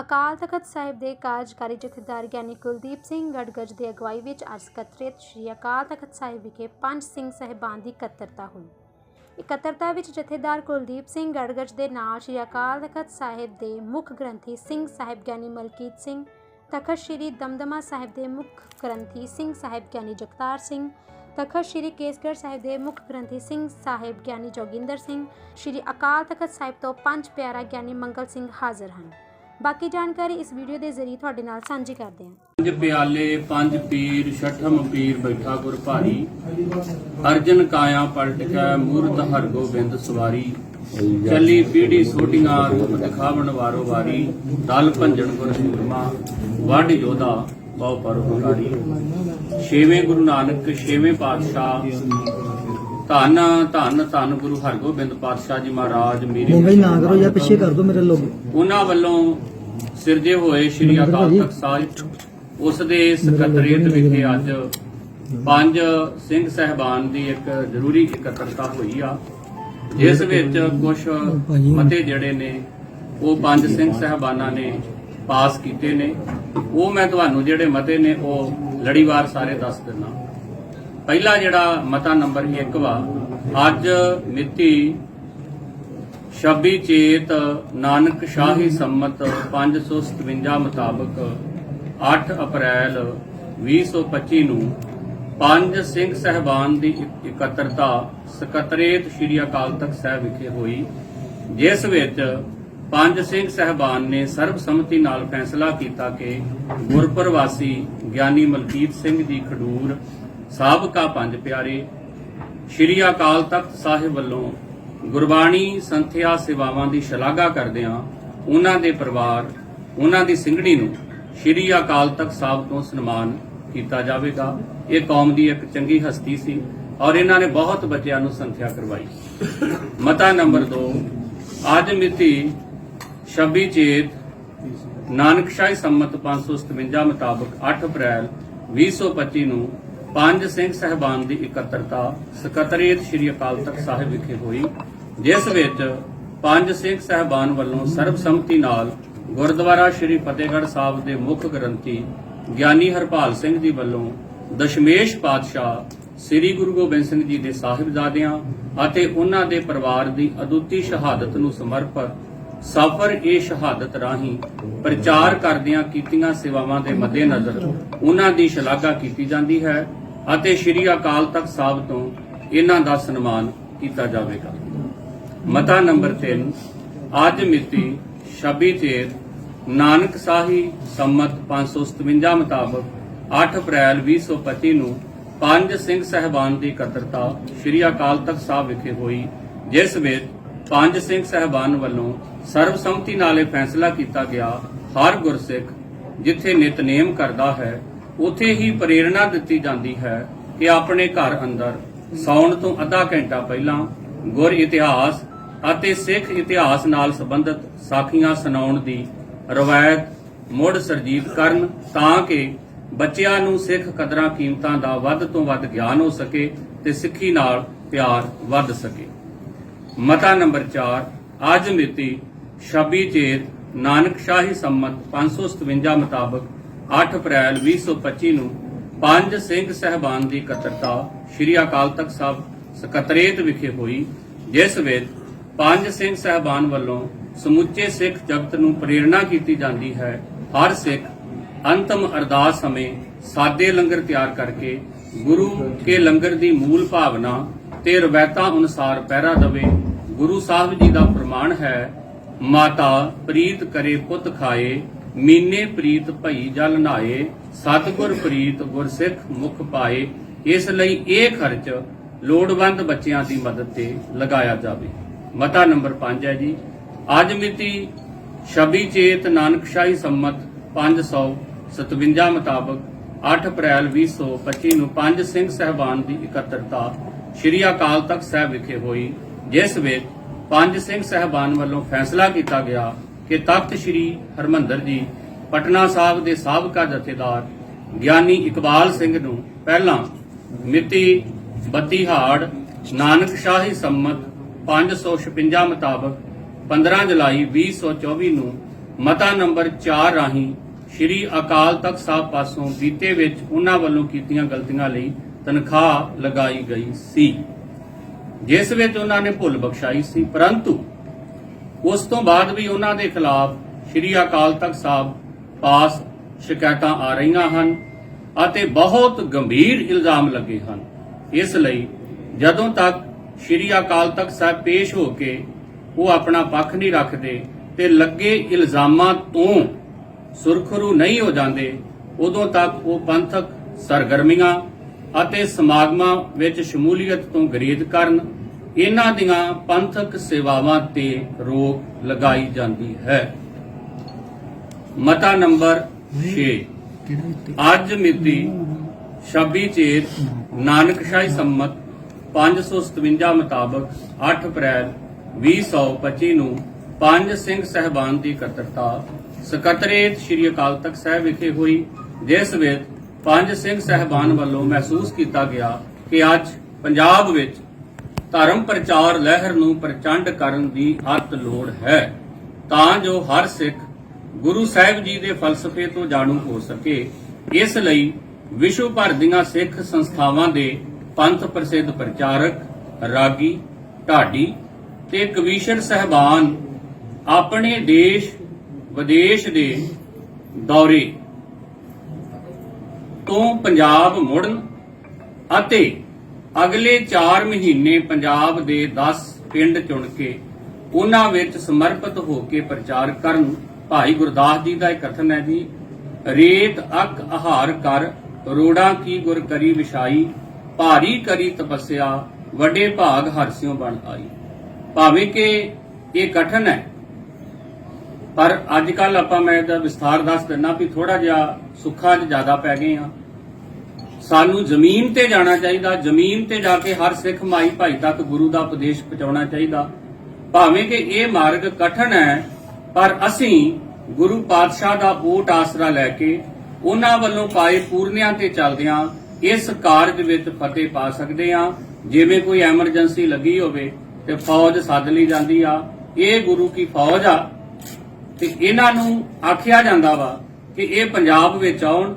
ਅਕਾਲ ਤਖਤ ਸਾਹਿਬ ਦੇ ਕਾਰਜਕਾਰੀ ਜਥੇਦਾਰ ਗਿਆਨੀ ਕੁਲਦੀਪ ਸਿੰਘ ਗੜਗੜ ਦੀ ਅਗਵਾਈ ਵਿੱਚ ਅੱਜ ਸਕੱਤਰੇਤ ਸ੍ਰੀ ਅਕਾਲ ਤਖਤ ਸਾਹਿਬ ਵਿਖੇ ਪੰਜ ਸਿੰਘ ਸਹਿਬਾਨ ਦੀ ਇਕੱਤਰਤਾ ਹੋਈ। ਇਕੱਤਰਤਾ ਵਿੱਚ ਜਥੇਦਾਰ ਕੁਲਦੀਪ ਸਿੰਘ ਗੜਗੜ ਦੇ ਨਾਲ ਸ੍ਰੀ ਅਕਾਲ ਤਖਤ ਸਾਹਿਬ ਦੇ ਮੁੱਖ ਗ੍ਰੰਥੀ ਸਿੰਘ ਸਾਹਿਬ ਗਿਆਨੀ ਮਲਕੀਤ ਸਿੰਘ, ਤਖਤ ਸ੍ਰੀ ਦਮਦਮਾ ਸਾਹਿਬ ਦੇ ਮੁੱਖ ਗ੍ਰੰਥੀ ਸਿੰਘ ਸਾਹਿਬ ਗਿਆਨੀ ਜਗਤਾਰ ਸਿੰਘ, ਤਖਤ ਸ੍ਰੀ ਕੇਸਗੜ੍ਹ ਸਾਹਿਬ ਦੇ ਮੁੱਖ ਗ੍ਰੰਥੀ ਸਿੰਘ ਸਾਹਿਬ ਗਿਆਨੀ ਜੋਗਿੰਦਰ ਸਿੰਘ, ਸ੍ਰੀ ਅਕਾਲ ਤਖਤ ਸਾਹਿਬ ਤੋਂ ਪੰਜ ਪਿਆਰਾ ਗਿਆਨੀ ਮੰਗਲ ਸਿੰਘ ਹਾਜ਼ਰ ਹਨ। ਬਾਕੀ ਜਾਣਕਾਰੀ ਇਸ ਵੀਡੀਓ ਦੇ ਜ਼ਰੀਏ ਤੁਹਾਡੇ ਨਾਲ ਸਾਂਝੀ ਕਰਦੇ ਹਾਂ। ਪੰਜ ਪਿਆਲੇ, ਪੰਜ ਪੀਰ, ਛਠਮ ਪੀਰ ਬੈਠਾ ਗੁਰ ਭਾਰੀ। ਅਰਜਨ ਕਾਇਆ ਪਲਟ ਕੈ ਮੂਰਤ ਹਰ ਗੋਬਿੰਦ ਸਵਾਰੀ। ਚੱਲੀ ਪੀੜੀ ਸੋਟੀਆਂ ਰੂਪ ਦਿਖਾਵਣ ਵਾਰੋ ਵਾਰੀ। ਦਲ ਭੰਜਣ ਗੁਰ ਸੂਰਮਾ ਵੱਡ ਯੋਧਾ ਬਹੁ ਪਰਉਪਕਾਰੀ ਛੇਵੇਂ ਗੁਰੂ ਨਾਨਕ, ਛੇਵੇਂ ਪਾਤਸ਼ਾਹ ਧੰਨ ਧੰਨ ਧੰਨ ਗੁਰੂ ਹਰਗੋਬਿੰਦ ਪਾਤਸ਼ਾਹ ਜੀ ਮਹਾਰਾਜ ਮੇਰੇ ਹੀ ਨਾ ਕਰੋ ਜਾਂ ਪਿੱਛੇ ਕਰ ਦਿਓ ਮੇਰੇ ਲੋਕ। ਉਹਨਾਂ ਵੱਲੋਂ ਸਿਰਜੇ ਹੋਏ ਸ਼੍ਰੀ ਅਕਾਲ ਤਖਤ ਸਾਹਿਬ ਉਸ ਦੇ ਸਕੱਤਰੇਤ ਵਿਖੇ ਅੱਜ ਪੰਜ ਸਿੰਘ ਸਹਿਬਾਨ ਦੀ ਇੱਕ ਜ਼ਰੂਰੀ ਇਕੱਤਰਤਾ ਹੋਈ ਆ ਜਿਸ ਵਿੱਚ ਕੁਝ ਮਤੇ ਜਿਹੜੇ ਨੇ ਉਹ ਪੰਜ ਸਿੰਘ ਸਹਿਬਾਨਾਂ ਨੇ ਪਾਸ ਕੀਤੇ ਨੇ। ਉਹ ਮੈਂ ਤੁਹਾਨੂੰ ਜਿਹੜੇ ਮਤੇ ਨੇ ਉਹ ਲੜੀਵਾਰ ਸਾਰੇ ਦੱਸ ਦਿੰਦਾ। ਪਹਿਲਾ ਜਿਹੜਾ ਮਤਾ ਨੰਬਰ 1 ਵਾ, ਅੱਜ ਮਿਤੀ 26 ਚੇਤ ਨਾਨਕ ਸ਼ਾਹੀ ਸੰਮਤ 557 ਮੁਤਾਬਕ 8 ਅਪ੍ਰੈਲ 2025 ਨੂੰ ਪੰਜ ਸਿੰਘ ਸਹਿਬਾਨ ਦੀ ਇਕੱਤਰਤਾ ਸਕੱਤਰੇਤ ਸ੍ਰੀ ਅਕਾਲ ਤਖਤ ਸਾਹਿਬ ਵਿਖੇ ਹੋਈ, ਜਿਸ ਵਿੱਚ ਪੰਜ ਸਿੰਘ ਸਹਿਬਾਨ ਨੇ ਸਰਬਸੰਮਤੀ ਨਾਲ ਫੈਸਲਾ ਕੀਤਾ ਕਿ ਗੁਰਪ੍ਰਵਾਸੀ ਗਿਆਨੀ ਮਲਕੀਤ ਸਿੰਘ ਜੀ ਖਡੂਰ ਸਾਬਕਾ ਪੰਜ ਪਿਆਰੇ, ਸ਼੍ਰੀ ਅਕਾਲ ਤਖਤ ਸਾਹਿਬ ਵੱਲੋਂ ਗੁਰਬਾਣੀ ਸੰਥਿਆ ਸੇਵਾਵਾਂ ਦੀ ਸ਼ਲਾਘਾ ਕਰਦਿਆਂ ਉਹਨਾਂ ਦੇ ਪਰਿਵਾਰ, ਉਹਨਾਂ ਦੀ ਸਿੰਘਣੀ ਨੂੰ ਸ਼੍ਰੀ ਅਕਾਲ ਤਖਤ ਸਾਹਿਬ ਤੋਂ ਸਨਮਾਨ ਕੀਤਾ ਜਾਵੇਗਾ। ਇਹ ਕੌਮ ਦੀ ਇੱਕ ਚੰਗੀ ਹਸਤੀ ਸੀ ਔਰ ਇਹਨਾਂ ਨੇ ਬਹੁਤ ਬੱਚਿਆਂ ਨੂੰ ਸੰਥਿਆ ਕਰਵਾਈ। ਮਤਾ ਨੰਬਰ 2 ਅੱਜ ਮਿਤੀ 26 ਚੇਤ ਨਾਨਕਸ਼ਾਹੀ ਸੰਮਤ 557 ਮੁਤਾਬਕ 8 ਅਪ੍ਰੈਲ 2025 ਨੂੰ ਪੰਜ ਸਿੰਘ ਸਹਿਬਾਨ ਦੀ ਇਕੱਤਰਤਾ ਸਕੱਤਰੇਤ ਸ੍ਰੀ ਅਕਾਲ ਤਖਤ ਸਾਹਿਬ ਵਿਖੇ ਹੋਈ, ਜਿਸ ਵਿੱਚ ਪੰਜ ਸਿੰਘ ਸਹਿਬਾਨ ਵੱਲੋਂ ਸਰਬਸੰਮਤੀ ਨਾਲ ਗੁਰਦੁਆਰਾ ਸ੍ਰੀ ਫਤਿਹਗੜ੍ਹ ਸਾਹਿਬ ਦੇ ਮੁੱਖ ਗ੍ਰੰਥੀ ਗਿਆਨੀ ਹਰਪਾਲ ਸਿੰਘ ਜੀ ਵੱਲੋਂ ਦਸ਼ਮੇਸ਼ ਪਾਤਸ਼ਾਹ ਸ੍ਰੀ ਗੁਰੂ ਗੋਬਿੰਦ ਸਿੰਘ ਜੀ ਦੇ ਸਾਹਿਬਜ਼ਾਦਿਆਂ ਅਤੇ ਉਹਨਾਂ ਦੇ ਪਰਿਵਾਰ ਦੀ ਅਦੁੱਤੀ ਸ਼ਹਾਦਤ ਨੂੰ ਸਮਰਪਿਤ ਸਫਰ ਇਹ ਸ਼ਹਾਦਤ ਰਾਹੀਂ ਪ੍ਰਚਾਰ ਕਰਦਿਆਂ ਕੀਤੀਆਂ ਸੇਵਾਵਾਂ ਦੇ ਮੱਦੇਨਜ਼ਰ ਉਹਨਾਂ ਦੀ ਸ਼ਲਾਘਾ ਕੀਤੀ ਜਾਂਦੀ ਹੈ। ਅਤੇ ਸ੍ਰੀ ਅਕਾਲ ਤਖਤ ਸਾਹਿਬ ਤੋਂ ਇਹਨਾਂ ਦਾ ਸਨਮਾਨ ਕੀਤਾ ਜਾਵੇਗਾ। ਮਤਾ ਨੰਬਰ 3 ਅੱਜ ਮਿਤੀ 26 ਚੇਤ ਨਾਨਕ ਸਾਹੀ ਸੰਮਤ 557 ਮੁਤਾਬਕ 8 ਅਪ੍ਰੈਲ 2025 ਨੂੰ ਪੰਜ ਸਿੰਘ ਸਹਿਬਾਨ ਦੀ ਇਕੱਤਰਤਾ ਸ੍ਰੀ ਅਕਾਲ ਤਖਤ ਸਾਹਿਬ ਵਿਖੇ ਹੋਈ, ਜਿਸ ਵਿੱਚ ਪੰਜ ਸਿੰਘ ਸਹਿਬਾਨ ਵੱਲੋਂ ਸਰਬਸੰਮਤੀ ਨਾਲ ਇਹ ਫੈਸਲਾ ਕੀਤਾ ਗਿਆ, ਹਰ ਗੁਰਸਿੱਖ, ਜਿੱਥੇ ਨਿਤਨੇਮ ਕਰਦਾ ਹੈ ਉਥੇ ਹੀ ਪ੍ਰੇਰਣਾ ਦਿੱਤੀ ਜਾਂਦੀ ਹੈ ਕਿ ਆਪਣੇ ਘਰ ਅੰਦਰ ਸੌਣ ਤੋਂ ਅੱਧਾ ਘੰਟਾ ਪਹਿਲਾਂ ਗੁਰ ਇਤਿਹਾਸ ਅਤੇ ਸਿੱਖ ਇਤਿਹਾਸ ਨਾਲ ਸੰਬੰਧਿਤ ਸਾਖੀਆਂ ਸੁਣਾਉਣ ਦੀ ਰਵਾਇਤ ਮੁੜ ਸਰਜੀਤ ਕਰਨ ਤਾਂ ਕਿ ਬੱਚਿਆਂ ਨੂੰ ਸਿੱਖ ਕਦਰਾਂ ਕੀਮਤਾਂ ਦਾ ਵੱਧ ਤੋਂ ਵੱਧ ਗਿਆਨ ਹੋ ਸਕੇ ਤੇ ਸਿੱਖੀ ਨਾਲ ਪਿਆਰ ਵੱਧ ਸਕੇ। ਮਤਾ ਨੰਬਰ 4 ਅੱਜ ਮਿਤੀ 26 ਚੇਤ ਨਾਨਕ ਸ਼ਾਹੀ ਸੰਮਤ 557 ਮੁਤਾਬਕ 8 ਅਪ੍ਰੈਲ 2025 ਨੂੰ ਪੰਜ ਸਿੰਘ ਸਹਿਬਾਨ ਦੀ ਇਕੱਤਰਤਾ ਸ੍ਰੀ ਅਕਾਲ ਤਖਤ ਸਾਹਿਬ ਸਕੱਤਰੇਤ ਵਿਖੇ ਹੋਈ, ਜਿਸ ਵਿੱਚ ਪੰਜ ਸਿੰਘ ਸਹਿਬਾਨ ਵੱਲੋਂ ਸਮੁੱਚੇ ਸਿੱਖ ਜਗਤ ਨੂੰ ਪ੍ਰੇਰਣਾ ਕੀਤੀ ਜਾਂਦੀ ਹੈ। ਹਰ ਸਿੱਖ ਅੰਤਮ ਅਰਦਾਸ ਸਮੇਂ ਸਾਦੇ ਲੰਗਰ ਤਿਆਰ ਕਰਕੇ ਗੁਰੂ ਕੇ ਲੰਗਰ ਦੀ ਮੂਲ ਭਾਵਨਾ ਤੇ ਰਵਾਇਤਾਂ ਅਨੁਸਾਰ ਪਹਿਰਾ ਦਵੇ। ਗੁਰੂ ਸਾਹਿਬ ਜੀ ਦਾ ਪ੍ਰਮਾਣ ਹੈ, ਮਾਤਾ ਪ੍ਰੀਤ ਕਰੇ ਪੁੱਤ ਖਾਏ ਮੀਨੇ ਪ੍ਰੀਤ ਭਈ ਜਲ ਨਾਏ, ਸਤਿਗੁਰ ਪ੍ਰੀਤ ਗੁਰਸਿੱਖ ਮੁਖ ਪਾਏ, ਇਸ ਲਈ ਇਹ ਖਰਚ ਲੋੜਵੰਦ ਬੱਚਿਆਂ ਦੀ ਮਦਦ ਤੇ ਲਗਾਇਆ ਜਾਵੇ। ਮਤਾ ਨੰਬਰ 5 ਹੈ ਜੀ। ਅੱਜ ਮਿਤੀ 26 ਚੇਤ ਨਾਨਕਸ਼ਾਹੀ ਸੰਮਤ 557 ਮੁਤਾਬਕ 8 ਅਪ੍ਰੈਲ 2025 ਨੂੰ ਪੰਜ ਸਿੰਘ ਸਹਿਬਾਨ ਦੀ ਇਕੱਤਰਤਾ ਸ੍ਰੀ ਅਕਾਲ ਤਖਤ ਸਾਹਿਬ ਵਿਖੇ ਹੋਈ, ਜਿਸ ਵਿੱਚ ਪੰਜ ਸਿੰਘ ਸਹਿਬਾਨ ਵੱਲੋਂ ਫੈਸਲਾ ਕੀਤਾ ਗਿਆ ਕਿ ਤਖਤ ਸ੍ਰੀ ਹਰਮੰਦਰ ਜੀ ਪਟਨਾ ਸਾਹਿਬ ਦੇ ਸਾਬਕਾ ਜਥੇਦਾਰ ਗਿਆਨੀ ਇਕਬਾਲ ਸਿੰਘ ਨੂੰ ਪਹਿਲਾਂ ਮਿਤੀ 32 ਹਾੜ ਨਾਨਕ ਸ਼ਾਹੀ ਸੰਮਤ 556 ਮੁਤਾਬਕ 15 ਜੁਲਾਈ 2024 ਨੂੰ ਮਤਾ ਨੰਬਰ 4 ਰਾਹੀਂ ਸ੍ਰੀ ਅਕਾਲ ਤਖਤ ਸਾਹਿਬ ਪਾਸੋਂ ਬੀਤੇ ਵਿੱਚ ਉਹਨਾਂ ਵੱਲੋਂ ਕੀਤੀਆਂ ਗਲਤੀਆਂ ਲਈ ਤਨਖਾਹ ਲਗਾਈ ਗਈ ਸੀ। ਜਿਸ ਵਿੱਚ ਉਹਨਾਂ ਨੇ ਭੁੱਲ ਬਖਸ਼ਾਈ ਸੀ, ਪਰੰਤੂ ਉਸ ਤੋਂ ਬਾਅਦ ਵੀ ਉਹਨਾਂ ਦੇ ਖਿਲਾਫ ਸ੍ਰੀ ਅਕਾਲ ਤਖਤ ਸਾਹਿਬ ਪਾਸ ਸ਼ਿਕਾਇਤਾਂ ਆ ਰਹੀਆਂ ਹਨ ਅਤੇ ਬਹੁਤ ਗੰਭੀਰ ਇਲਜ਼ਾਮ ਲੱਗੇ ਹਨ। ਇਸ ਲਈ ਜਦੋਂ ਤੱਕ ਸ੍ਰੀ ਅਕਾਲ ਤਖਤ ਸਾਹਿਬ ਪੇਸ਼ ਹੋ ਕੇ ਉਹ ਆਪਣਾ ਪੱਖ ਨਹੀਂ ਰੱਖਦੇ ਤੇ ਲੱਗੇ ਇਲਜ਼ਾਮਾਂ ਤੋਂ ਸੁਰਖਰੂ ਨਹੀਂ ਹੋ ਜਾਂਦੇ, ਉਦੋਂ ਤੱਕ ਉਹ ਪੰਥਕ ਸਰਗਰਮੀਆਂ ਅਤੇ ਸਮਾਗਮਾਂ ਵਿੱਚ ਸ਼ਮੂਲੀਅਤ ਤੋਂ ਗਰੇਜ਼ ਕਰਨ ਇਹਨਾਂ ਦੀਆਂ ਪੰਥਕ ਸੇਵਾਵਾਂ ਤੇ ਰੋਕ ਲਗਾਈ ਜਾਂਦੀ ਹੈ। ਮਤਾ ਨੰਬਰ 6 ਅੱਜ ਮਿਤੀ 26 ਚੇਤ ਨਾਨਕਸ਼ਾਹੀ ਸੰਮਤ 557 ਮੁਤਾਬਕ 8 ਅਪ੍ਰੈਲ 2025 ਨੂੰ ਪੰਜ ਸਿੰਘ ਸਹਿਬਾਨ ਦੀ ਇਕੱਤਰਤਾ ਸਕੱਤਰੇਤ ਸ੍ਰੀ ਅਕਾਲ ਤਖਤ ਸਾਹਿਬ ਵਿਖੇ ਹੋਈ ਜਿਸ ਵਿੱਚ ਪੰਜ ਸਿੰਘ ਸਹਿਬਾਨ ਵੱਲੋਂ ਮਹਿਸੂਸ ਕੀਤਾ ਗਿਆ ਕਿ ਅੱਜ ਪੰਜਾਬ ਵਿੱਚ ਧਰਮ ਪ੍ਰਚਾਰ ਲਹਿਰ ਨੂੰ ਪ੍ਰਚੰਡ ਕਰਨ ਦੀ ਅਤ ਲੋੜ ਹੈ। ਤਾਂ ਜੋ ਹਰ ਸਿੱਖ ਗੁਰੂ ਸਾਹਿਬ ਜੀ ਦੇ ਫਲਸਫੇ ਤੋਂ ਜਾਣੂ ਹੋ ਸਕੇ। ਇਸ ਲਈ ਵਿਸ਼ਵ ਭਰ ਦੀਆਂ ਸਿੱਖ ਸੰਸਥਾਵਾਂ ਦੇ ਪੰਥ ਪ੍ਰਸਿੱਧ ਪ੍ਰਚਾਰਕ ਰਾਗੀ, ਢਾਡੀ ਤੇ ਕਵੀਸ਼ਰ ਸਹਿਬਾਨ ਆਪਣੇ ਦੇਸ਼, ਵਿਦੇਸ਼ ਦੇ ਦੌਰੇ ਤੋਂ ਪੰਜਾਬ ਮੁੜਨ ਅਤੇ ਅਗਲੇ 4 ਮਹੀਨੇ ਪੰਜਾਬ ਦੇ 10 ਪਿੰਡ ਚੁਣ ਕੇ ਉਹਨਾਂ ਵਿੱਚ ਸਮਰਪਿਤ ਹੋ ਕੇ ਪ੍ਰਚਾਰ ਕਰਨ ਭਾਈ ਗੁਰਦਾਸ ਜੀ ਦਾ ਇਹ ਕਥਨ ਹੈ ਜੀ, ਰੇਤ ਅਕ ਆਹਾਰ ਕਰ, ਰੋੜਾ ਕੀ ਗੁਰ ਕਰੀ ਵਿਛਾਈ, ਭਾਰੀ ਕਰੀ ਤਪੱਸਿਆ, ਵੱਡੇ ਭਾਗ ਹਰਸਿਓ ਬਣ ਆਈ। ਭਾਵੇਂ ਕਿ ਇਹ ਕਠਨ ਹੈ, ਪਰ ਅੱਜ ਕੱਲ ਆਪਾਂ ਮੈਂ ਇਹਦਾ ਵਿਸਥਾਰ ਦੱਸ ਦਿੰਨਾ ਵੀ ਥੋੜਾ ਜਿਹਾ ਸੁੱਖਾ 'ਚ ਜ਼ਿਆਦਾ ਪੈ ਗਏ ਆ ਸਾਨੂੰ ਜ਼ਮੀਨ ਤੇ ਜਾਣਾ ਚਾਹੀਦਾ, ਜ਼ਮੀਨ ਤੇ ਜਾ ਕੇ ਹਰ ਸਿੱਖ ਮਾਈ ਭਾਈ ਤੱਕ ਗੁਰੂ ਦਾ ਉਪਦੇਸ਼ ਪਹੁੰਚਾਉਣਾ ਚਾਹੀਦਾ। ਭਾਵੇਂ ਕਿ ਇਹ ਮਾਰਗ ਕਠਨ ਹੈ, ਪਰ ਅਸੀਂ ਗੁਰੂ ਪਾਤਸ਼ਾਹ ਦਾ ਓਟ ਆਸਰਾ ਲੈ ਕੇ ਉਹਨਾਂ ਵੱਲੋਂ ਪਾਏ ਪੂਰਨਿਆਂ ਤੇ ਚੱਲਦਿਆਂ ਇਸ ਕਾਰਜ ਵਿੱਚ ਫਤਿਹ ਪਾ ਸਕਦੇ ਹਾਂ। ਜਿਵੇਂ ਕੋਈ ਐਮਰਜੈਂਸੀ ਲੱਗੀ ਹੋਵੇ ਤੇ ਫੌਜ ਸੱਦ ਲਈ ਜਾਂਦੀ ਆ, ਇਹ ਗੁਰੂ ਕੀ ਫੌਜ ਆ? ਤੇ ਇਹਨਾਂ ਨੂੰ ਆਖਿਆ ਜਾਂਦਾ ਵਾ ਕਿ ਇਹ ਪੰਜਾਬ ਵਿੱਚ ਆਉਣ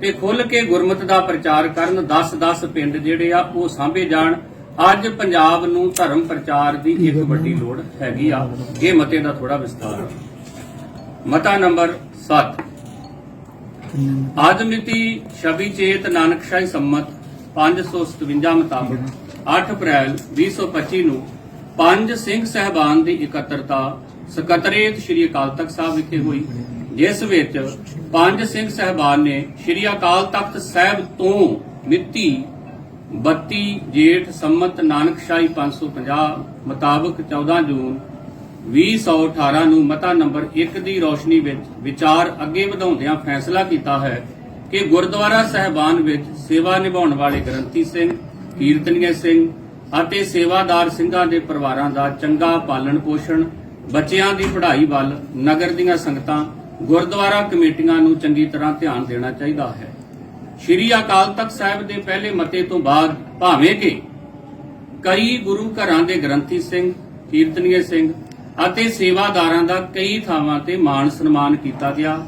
ਤੇ ਖੁੱਲ ਕੇ ਗੁਰਮਤ ਦਾ ਪ੍ਰਚਾਰ ਕਰਨ 10-10 ਪਿੰਡ ਜਿਹੜੇ ਆ ਉਹ ਸਾਂਭੇ ਜਾਣ। ਅੱਜ ਪੰਜਾਬ ਨੂੰ ਧਰਮ ਪ੍ਰਚਾਰ ਦੀ ਇੱਕ ਵੱਡੀ ਲੋੜ ਹੈਗੀ ਆ। ਇਹ ਮਤੇ ਦਾ ਥੋੜਾ ਵਿਸਤਾਰ ਆ। ਮਤਾ ਨੰਬਰ 7 ਅੱਜ ਮਿਤੀ 26 ਚੇਤ ਨਾਨਕਸ਼ਾਹੀ ਸੰਮਤ 557 ਮੁਤਾਬਕ 8 ਅਪ੍ਰੈਲ 2025 ਨੂੰ ਪੰਜ ਸਿੰਘ ਸਹਿਬਾਨ ਦੀ ਇਕੱਤਰਤਾ ਸਕੱਤਰੇਤ ਸ੍ਰੀ ਅਕਾਲ ਤਖਤ ਸਾਹਿਬ ਵਿਖੇ ਹੋਈ। ਜਿਸ ਵਿੱਚ ਪੰਜ ਸਿੰਘ ਸਹਿਬਾਨ ਨੇ ਸ੍ਰੀ ਅਕਾਲ ਤਖਤ ਸਾਹਿਬ ਤੋਂ ਮਿਤੀ 32 ਜੇਠ ਸੰਮਤ ਨਾਨਕਸ਼ਾਹੀ 550 ਮੁਤਾਬਕ 14 ਜੂਨ 2018 ਨੂੰ ਮਤਾ ਨੰਬਰ 1 ਦੀ ਰੋਸ਼ਨੀ ਵਿੱਚ ਵਿਚਾਰ ਅੱਗੇ ਵਧਾਉਂਦਿਆਂ ਫੈਸਲਾ ਕੀਤਾ ਹੈ ਕਿ ਗੁਰਦੁਆਰਾ ਸਹਿਬਾਨ ਵਿੱਚ ਸੇਵਾ ਨਿਭਾਉਣ ਵਾਲੇ ਗ੍ਰੰਥੀ ਸਿੰਘ, ਕੀਰਤਨੀਏ ਸਿੰਘ ਅਤੇ ਸੇਵਾਦਾਰ ਸਿੰਘਾਂ ਦੇ ਪਰਿਵਾਰਾਂ ਦਾ ਚੰਗਾ ਪਾਲਣ ਪੋਸ਼ਣ, ਬੱਚਿਆਂ ਦੀ ਪੜ੍ਹਾਈ ਵੱਲ ਨਗਰ ਦੀਆਂ ਸੰਗਤਾਂ ਗੁਰਦੁਆਰਾ ਕਮੇਟੀਆਂ ਨੂੰ ਚੰਗੀ ਤਰ੍ਹਾਂ ਧਿਆਨ ਦੇਣਾ ਚਾਹੀਦਾ ਹੈ। ਸ਼੍ਰੀ ਅਕਾਲ ਤਖਤ ਸਾਹਿਬ ਦੇ ਪਹਿਲੇ ਮਤੇ ਤੋਂ ਬਾਅਦ ਭਾਵੇਂ ਕਿ ਕਈ ਗੁਰੂ ਘਰਾਂ ਦੇ ਗ੍ਰੰਥੀ ਸਿੰਘ ਕੀਰਤਨੀਏ ਸਿੰਘ ਅਤੇ ਸੇਵਾਦਾਰਾਂ ਦਾ ਕਈ ਥਾਵਾਂ ਤੇ ਮਾਣ ਸਨਮਾਨ ਕੀਤਾ ਗਿਆ।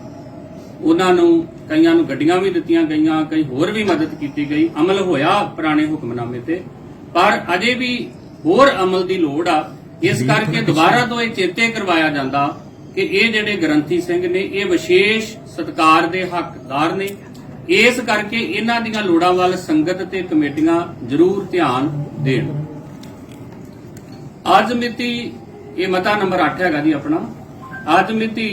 ਉਹਨਾਂ ਨੂੰ ਕਈਆਂ ਨੂੰ ਗੱਡੀਆਂ ਵੀ ਦਿੱਤੀਆਂ ਗਈਆਂ ਕਈ ਹੋਰ ਵੀ ਮਦਦ ਕੀਤੀ ਗਈ। ਅਮਲ ਹੋਇਆ ਪੁਰਾਣੇ ਹੁਕਮਨਾਮੇ ਤੇ। ਪਰ ਅਜੇ ਵੀ ਹੋਰ ਅਮਲ ਦੀ ਲੋੜ ਆ। ਇਸ ਕਰਕੇ ਦੁਬਾਰਾ ਤੋਂ ਇਹ ਚੇਤੇ ਕਰਵਾਇਆ ਜਾਂਦਾ ਕਿ ਇਹ ਜਿਹੜੇ ਗ੍ਰੰਥੀ ਸਿੰਘ ਨੇ, ਇਹ ਵਿਸ਼ੇਸ਼ ਸਤਕਾਰ ਦੇ ਹੱਕਦਾਰ ਨੇ। ਇਸ ਕਰਕੇ ਇਹਨਾਂ ਦੀਆਂ ਲੋੜਾਂ ਵੱਲ ਸੰਗਤ ਤੇ ਕਮੇਟੀਆਂ ਜ਼ਰੂਰ ਧਿਆਨ ਦੇਣ। ਅੱਜ ਮਿਤੀ, ਇਹ ਮਤਾ ਨੰਬਰ 8 ਹੈਗਾ ਜੀ ਆਪਣਾ। ਅੱਜ ਮਿਤੀ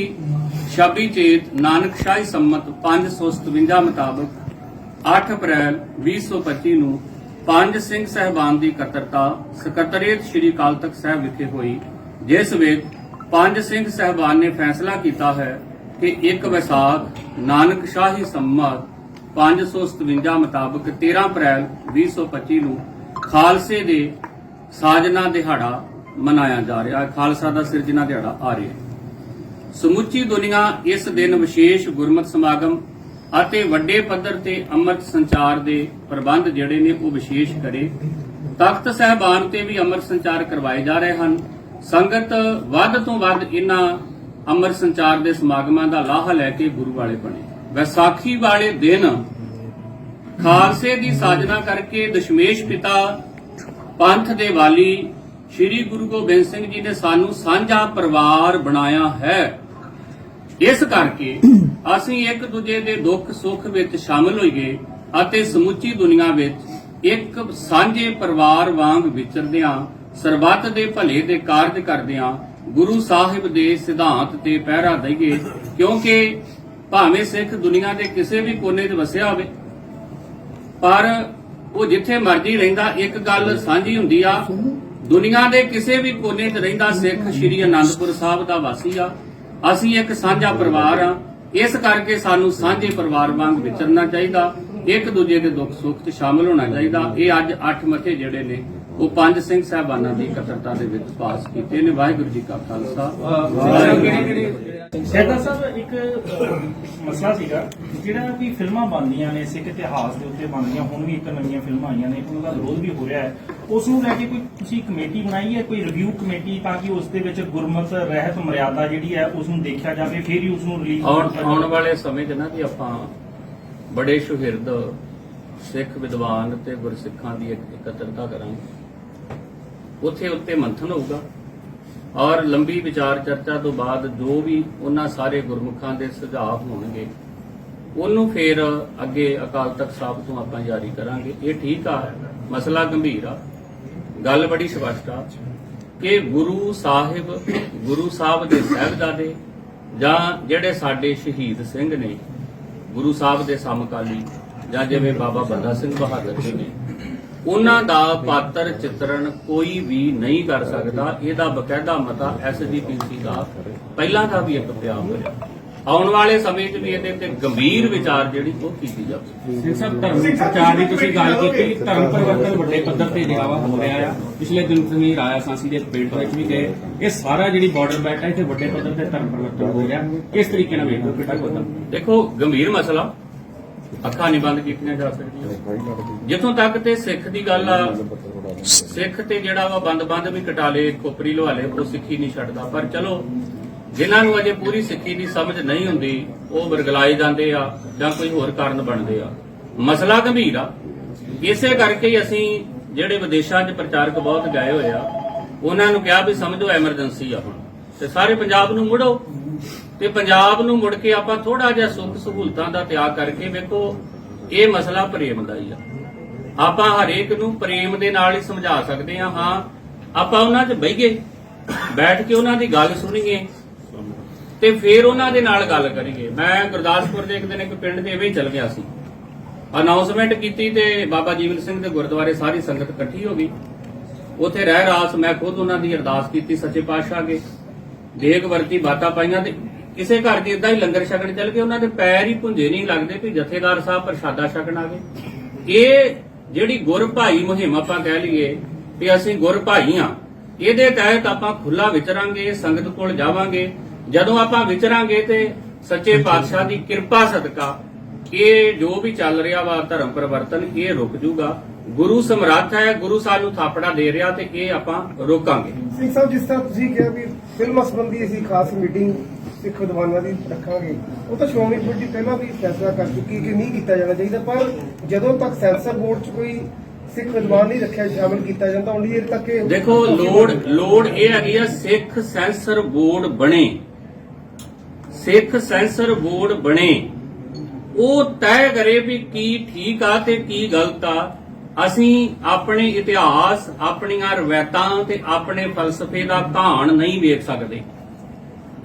26 ਚੇਤ ਨਾਨਕ ਸ਼ਾਹੀ ਸੰਮਤ 557 ਮੁਤਾਬਕ 8 ਅਪ੍ਰੈਲ 2025 ਨੂੰ ਪੰਜ ਸਿੰਘ ਸਹਿਬਾਨ ਦੀ ਇਕੱਤਰਤਾ, ਸਕੱਤਰੇਤ ਸ੍ਰੀ ਅਕਾਲ ਤਖਤ ਸਾਹਿਬ ਵਿਖੇ ਹੋਈ, ਜਿਸ ਵਿੱਚ ਪੰਜ ਸਿੰਘ ਸਹਿਬਾਨ ਨੇ ਫੈਸਲਾ ਕੀਤਾ ਹੈ ਕਿ ਇੱਕ ਵਿਸਾਖ ਨਾਨਕਸ਼ਾਹੀ ਸੰਮਤ 557 ਮੁਤਾਬਕ 13 ਅਪ੍ਰੈਲ 2025 ਨੂੰ ਖਾਲਸੇ ਦੇ ਸਾਜਨਾ ਦਿਹਾੜਾ ਮਨਾਇਆ ਜਾ ਰਿਹਾ ਹੈ। ਖਾਲਸਾ ਦਾ ਸਿਰਜਣਾ ਦਿਹਾੜਾ ਆ ਰਿਹਾ ਹੈ। ਸਮੁੱਚੀ ਦੁਨੀਆ ਇਸ ਦਿਨ ਵਿਸ਼ੇਸ਼ ਗੁਰਮਤ ਸਮਾਗਮ ਅਤੇ ਵੱਡੇ ਪੱਧਰ ਤੇ ਅੰਮ੍ਰਿਤ ਸੰਚਾਰ ਦੇ ਪ੍ਰਬੰਧ ਜਿਹੜੇ ਨੇ ਉਹ ਵਿਸ਼ੇਸ਼ ਕਰੇ। ਤਖਤ ਸਹਿਬਾਨ ਤੇ ਵੀ ਅੰਮ੍ਰਿਤ ਸੰਚਾਰ ਕਰਵਾਏ ਜਾ ਰਹੇ ਹਨ। ਸੰਗਤ ਵੱਧ ਤੋਂ ਵੱਧ ਇਹਨਾਂ ਅਮਰ ਸੰਚਾਰ ਦੇ ਸਮਾਗਮਾਂ ਦਾ ਲਾਹਾ ਲੈ ਕੇ ਗੁਰੂ ਵਾਲੇ ਬਣੇ। ਵਿਸਾਖੀ ਵਾਲੇ ਦਿਨ ਖਾਲਸੇ ਦੀ ਸਾਜਨਾ ਕਰਕੇ ਦਸ਼ਮੇਸ਼ ਪਿਤਾ ਪੰਥ ਦੇ ਵਾਲੀ ਸ੍ਰੀ ਗੁਰੂ ਗੋਬਿੰਦ ਸਿੰਘ ਜੀ ਨੇ ਸਾਨੂੰ ਸਾਂਝਾ ਪਰਿਵਾਰ ਬਣਾਇਆ ਹੈ। ਇਸ ਕਰਕੇ ਅਸੀਂ ਇੱਕ ਦੂਜੇ ਦੇ ਦੁੱਖ ਸੁੱਖ ਵਿੱਚ ਸ਼ਾਮਲ ਹੋਈਏ ਅਤੇ ਸਮੁੱਚੀ ਦੁਨੀਆ ਵਿੱਚ ਇੱਕ ਸਾਂਝੇ ਪਰਿਵਾਰ ਵਾਂਗ ਵਿਚਰਦਿਆਂ ਸਰਬੱਤ ਦੇ ਭਲੇ ਦੇ ਕਾਰਜ ਕਰਦਿਆਂ ਗੁਰੂ ਸਾਹਿਬ ਦੇ ਸਿਧਾਂਤ ਤੇ ਪਹਿਰਾ ਦਈਏ, ਕਿਉਂਕਿ ਭਾਵੇਂ ਸਿੱਖ ਦੁਨੀਆ ਦੇ ਕਿਸੇ ਵੀ ਕੋਨੇ 'ਚ ਵਸਿਆ ਹੋਵੇ, ਪਰ ਉਹ ਜਿੱਥੇ ਮਰਜ਼ੀ ਰਹਿੰਦਾ, ਇੱਕ ਗੱਲ ਸਾਂਝੀ ਹੁੰਦੀ ਆ, ਦੁਨੀਆ ਦੇ ਕਿਸੇ ਵੀ ਕੋਨੇ 'ਚ ਰਹਿੰਦਾ ਸਿੱਖ ਸ਼੍ਰੀ ਅਨੰਦਪੁਰ ਸਾਹਿਬ ਦਾ ਵਾਸੀ ਆ। ਅਸੀਂ ਇੱਕ ਸਾਂਝਾ ਪਰਿਵਾਰ ਆ। ਇਸ ਕਰਕੇ ਸਾਨੂੰ ਸਾਂਝੇ ਪਰਿਵਾਰ ਵਾਂਗ ਵਿਚਰਨਾ ਚਾਹੀਦਾ, ਇੱਕ ਦੂਜੇ ਦੇ ਦੁੱਖ ਸੁੱਖ 'ਚ ਸ਼ਾਮਲ ਹੋਣਾ ਚਾਹੀਦਾ। ਇਹ ਅੱਜ ਅੱਠ ਮੱਥੇ ਜਿਹੜੇ ਨੇ ਉਹ ਪੰਜ ਸਿੰਘ ਸਾਹਿਬਾਨਾਂ ਦੀ ਇਕੱਤਰਤਾ ਦੇ ਵਿੱਚ ਪਾਸ ਕੀਤੇ ਨੇ। ਵਾਹਿਗੁਰੂ ਜੀ ਕਾ ਖਾਲਸਾ। ਸੈਦਾ ਸਾਹਿਬ ਇੱਕ ਮਸਲਾ ਸੀਗਾ ਜਿਹੜਾ ਵੀ ਫਿਲਮਾਂ ਬਣਦੀਆਂ ਨੇ ਸਿੱਖ ਇਤਿਹਾਸ ਦੇ ਉੱਤੇ ਬਣਦੀਆਂ ਹੁਣ ਵੀ ਇੱਕ ਨਵੀਆਂ ਫਿਲਮਾਂ ਆਈਆਂ ਨੇ ਉਹਨਾਂ ਦਾ ਵਿਰੋਧ ਵੀ ਹੋ ਰਿਹਾ ਹੈ। ਉਸ ਨੂੰ ਲੈ ਕੇ ਕੋਈ ਤੁਸੀਂ ਕਮੇਟੀ ਬਣਾਈ ਹੈ ਕੋਈ ਰਿਵਿਊ ਕਮੇਟੀ ਤਾਂ ਕਿ ਉਸ ਦੇ ਵਿੱਚ ਗੁਰਮਤ ਰਹਿਤ ਮਰਿਆਦਾ ਜਿਹੜੀ ਹੈ ਉਸ ਨੂੰ ਦੇਖਿਆ ਜਾਵੇ ਫਿਰ ਹੀ ਉਸ ਨੂੰ ਰਿਲੀਜ਼ ਆਉਣ ਆਉਣ ਵਾਲੇ ਸਮੇਂ 'ਚ ਨਾ ਆਪਾਂ ਬੜੇ ਸੁਹਿਰਦ ਸਿੱਖ ਵਿਦਵਾਨ ਤੇ ਗੁਰਸਿੱਖਾਂ ਦੀ ਇੱਕ ਇਕੱਤਰਤਾ ਕਰਾਂਗੇ। ਉੱਥੇ ਉੱਤੇ ਮੰਥਨ ਹੋਊਗਾ। ਔਰ ਲੰਬੀ ਵਿਚਾਰ ਚਰਚਾ ਤੋਂ ਬਾਅਦ ਜੋ ਵੀ ਉਹਨਾਂ ਸਾਰੇ ਗੁਰਮੁਖਾਂ ਦੇ ਸੁਝਾਅ ਹੋਣਗੇ, ਉਹਨੂੰ ਫਿਰ ਅੱਗੇ ਅਕਾਲ ਤਖਤ ਸਾਹਿਬ ਤੋਂ ਆਪਾਂ ਜਾਰੀ ਕਰਾਂਗੇ। ਇਹ ਠੀਕ ਆ, ਮਸਲਾ ਗੰਭੀਰ ਆ। ਗੱਲ ਬੜੀ ਸਪਸ਼ਟ ਆ ਕਿ ਗੁਰੂ ਸਾਹਿਬ ਗੁਰੂ ਸਾਹਿਬ ਦੇ ਸਹਿਬਜ਼ਾਦੇ ਜਾਂ ਜਿਹੜੇ ਸਾਡੇ ਸ਼ਹੀਦ ਸਿੰਘ ਨੇ, ਗੁਰੂ ਸਾਹਿਬ ਦੇ ਸਮਕਾਲੀ ਜਾਂ ਜਿਵੇਂ ਬਾਬਾ ਬੰਦਾ ਸਿੰਘ ਬਹਾਦਰ ਜੀ ਨੇ ਉਹਨਾਂ ਦਾ ਪਾਤਰ ਚਿੱਤਰਣ ਕੋਈ ਵੀ ਨਹੀਂ ਕਰ ਸਕਦਾ। ਇਹਦਾ ਬਕਾਇਦਾ ਮਤਾ ਐਸਜੀਪੀਸੀ ਦਾ ਪਹਿਲਾਂ ਦਾ ਵੀ ਇੱਕ ਪਿਆ ਹੋਇਆ। ਆਉਣ ਵਾਲੇ ਸਮੇਂ 'ਚ ਵੀ ਇਹਦੇ ਤੇ ਗੰਭੀਰ ਵਿਚਾਰ ਜਿਹੜੀ ਉਹ ਕੀਤੀ ਜਾਵੇ ਸਿੰਘ ਸਾਹਿਬ ਧਰਮ ਪ੍ਰਚਾਰ ਦੀ ਤੁਸੀਂ ਗੱਲ ਕੀਤੀ ਧਰਮ ਪਰਿਵਰਤਨ ਵੱਡੇ ਪੱਧਰ ਤੇ ਜਿਹੜਾ ਹੋ ਰਿਹਾ ਆ। ਪਿਛਲੇ ਦਿਨ ਤੁਸੀਂ ਰਾਇਆ ਸਾਂਸੀ ਦੇ ਪਿੰਡ ਵਿੱਚ ਵੀ ਗਏ। ਇਹ ਸਾਰਾ ਜਿਹੜੀ ਬਾਰਡਰ ਬੈਲਟ ਹੈ ਇੱਥੇ ਵੱਡੇ ਪੱਧਰ ਤੇ ਧਰਮ ਪਰਿਵਰਤਨ ਹੋ ਰਿਹਾ। ਕਿਸ ਤਰੀਕੇ ਨਾਲ ਵੇਖੋ ਕਿਹੜਾ ਕੋਤਾ ਦੇਖੋ ਗੰਭੀਰ ਮਸਲਾ। ਅੱਖਾਂ ਨਹੀਂ ਬੰਦ ਕੀਤੀਆਂ ਜਾ ਸਕਦੀਆਂ। ਜਿੱਥੋਂ ਤੱਕ ਤੇ ਸਿੱਖ ਦੀ ਗੱਲ ਆ, ਸਿੱਖ ਤੇ ਜਿਹੜਾ ਵਾ ਬੰਦ-ਬੰਦ ਵੀ ਕਟਾ ਲੇ, ਖੋਪਰੀ ਲਵਾ ਲੇ, ਉਹ ਸਿੱਖੀ ਨਹੀਂ ਛੱਡਦਾ। ਪਰ ਚਲੋ, ਜਿਨ੍ਹਾਂ ਨੂੰ ਅਜੇ ਪੂਰੀ ਸਿੱਖੀ ਦੀ ਸਮਝ ਨਹੀਂ ਹੁੰਦੀ, ਉਹ ਵਰਗਲਾਏ ਜਾਂਦੇ ਆ ਜਾਂ ਕੋਈ ਹੋਰ ਕਾਰਨ ਬਣਦੇ ਆ। ਮਸਲਾ ਗੰਭੀਰ ਆ। ਇਸੇ ਕਰਕੇ ਅਸੀਂ ਜਿਹੜੇ ਵਿਦੇਸ਼ਾਂ 'ਚ ਪ੍ਰਚਾਰਕ ਬਹੁਤ ਗਏ ਹੋਏ ਆ, ਉਹਨਾਂ ਨੂੰ ਕਿਹਾ ਵੀ ਸਮਝੋ ਐਮਰਜੈਂਸੀ ਆ ਹੁਣ। ਤੇ ਸਾਰੇ ਪੰਜਾਬ ਨੂੰ ਮੁੜੋ। ਤੇ ਪੰਜਾਬ ਨੂੰ ਮੁੜ ਕੇ ਆਪਾਂ ਥੋੜਾ ਜਿਹਾ ਸੁੱਖ ਸਹੂਲਤਾਂ ਦਾ ਤਿਆਗ ਕਰਕੇ ਵੇਖੋ, ਇਹ ਮਸਲਾ ਪ੍ਰੇਮ ਦਾ ਹੀ ਆ। ਆਪਾਂ ਹਰੇਕ ਨੂੰ ਪ੍ਰੇਮ ਦੇ ਨਾਲ ਹੀ ਸਮਝਾ ਸਕਦੇ ਆ ਹਾਂ, ਆਪਾਂ ਉਹਨਾਂ 'ਚ ਬਈਏ ਬੈਠ ਕੇ ਉਹਨਾਂ ਦੀ ਗੱਲ ਸੁਣੀਏ ਤੇ ਫਿਰ ਉਹਨਾਂ ਦੇ ਨਾਲ ਗੱਲ ਕਰੀਏ। ਮੈਂ ਗੁਰਦਾਸਪੁਰ ਦੇ ਇੱਕ ਦਿਨ ਇੱਕ ਪਿੰਡ ਦੇ ਐਵੇਂ ਚਲ ਗਿਆ ਸੀ। ਅਨਾਉਂਸਮੈਂਟ ਕੀਤੀ ਤੇ ਬਾਬਾ ਜੀਵਨ ਸਿੰਘ ਦੇ ਗੁਰਦੁਆਰੇ ਸਾਰੀ ਸੰਗਤ ਇਕੱਠੀ ਹੋ ਗਈ। ਉੱਥੇ ਰਹਿ ਰਾਸ ਮੈਂ ਖੁਦ ਉਹਨਾਂ ਦੀ ਅਰਦਾਸ ਕੀਤੀ ਸੱਚੇ ਪਾਤਸ਼ਾਹ ਅਗੇ। ਦੇਗ ਵਰਤੀ ਬਾਤਾਂ ਪਾਈਆਂ ਤੇ ਕਿਸੇ ਘਰ ਦੇ ਇਦਾਂ ਹੀ ਲੰਗਰ ਛਕਣ ਚੱਲ ਗਏ ਉਹਨਾਂ ਦੇ ਪੈਰ ਹੀ ਪੁੰਝੇ ਨਹੀਂ ਲੱਗਦੇ ਵੀ ਜਥੇਦਾਰ ਸਾਹਿਬ ਪ੍ਰਸ਼ਾਦਾ ਛਕਣ ਆ ਗਏ ਇਹ ਜਿਹੜੀ ਗੁਰ ਭਾਈ ਮੁਹਿੰਮ ਆਪਾਂ ਕਹਿ ਲਈਏ ਵੀ ਅਸੀਂ ਗੁਰ ਭਾਈ ਆ ਇਹਦੇ ਤਹਿਤ ਆਪਾਂ ਖੁੱਲਾ ਵਿਚਰਾਂਗੇ ਸੰਗਤ ਕੋਲ ਜਾਵਾਂਗੇ। ਜਦੋਂ ਆਪਾਂ ਵਿਚਰਾਂਗੇ ਤੇ ਸੱਚੇ ਪਾਤਸ਼ਾਹ ਦੀ ਕਿਰਪਾ ਸਦਕਾ ਇਹ ਜੋ ਵੀ ਚੱਲ ਰਿਹਾ ਵਾ ਧਰਮ ਪਰਿਵਰਤਨ ਇਹ ਰੁਕ ਜੂਗਾ। ਗੁਰੂ ਸਮਰੱਥ ਹੈ ਗੁਰੂ ਸਾਨੂੰ ਥਾਪੜਾ ਦੇ ਰਿਹਾ ਤੇ ਇਹ ਆਪਾਂ ਰੋਕਾਂਗੇ। ਸਿੰਘ ਸਾਹਿਬ ਜਿਸ ਤਰ੍ਹਾਂ ਤੁਸੀਂ ਕਿਹਾ ਵੀ ਫਿਲਮਾਂ ਸੰਬੰਧੀ ਅਸੀਂ ਖਾਸ ਮੀਟਿੰਗ ਸਿੱਖ ਵਿਦਵਾਨਾਂ ਦੀ ਰੱਖਾਂਗੇ। ਉਹ ਤਾਂ ਸ਼੍ਰੋਮਣੀ ਕਮੇਟੀ ਪਹਿਲਾਂ ਵੀ ਫੈਸਲਾ ਕਰ ਚੁੱਕੀ ਕਿ ਨਹੀਂ ਕੀਤਾ ਜਾਣਾ ਚਾਹੀਦਾ ਪਰ ਜਦੋਂ ਤੱਕ ਸੈਂਸਰ ਬੋਰਡ 'ਚ ਕੋਈ ਸਿੱਖ ਵਿਦਵਾਨ ਨਹੀਂ ਰੱਖਿਆ ਸ਼ਾਮਲ ਕੀਤਾ ਜਾਂਦਾ ਉਨੀ ਦੇਰ ਤੱਕ ਇਹ ਦੇਖੋ ਲੋੜ ਲੋੜ ਇਹ ਹੈਗੀ ਆ ਸਿੱਖ ਸੈਂਸਰ ਬੋਰਡ ਬਣੇ। ਸਿੱਖ ਸੈਂਸਰ ਬੋਰਡ ਬਣੇ। ਉਹ ਤੈਅ ਕਰੇ ਵੀ ਕੀ ਠੀਕ ਆ ਤੇ ਕੀ ਗਲਤ ਆ। ਅਸੀਂ ਆਪਣੇ ਇਤਿਹਾਸ ਆਪਣੀਆਂ ਰਵਾਇਤਾਂ ਤੇ ਆਪਣੇ ਫਲਸਫੇ ਦਾ ਧਾਨ ਨਹੀਂ ਵੇਖ ਸਕਦੇ।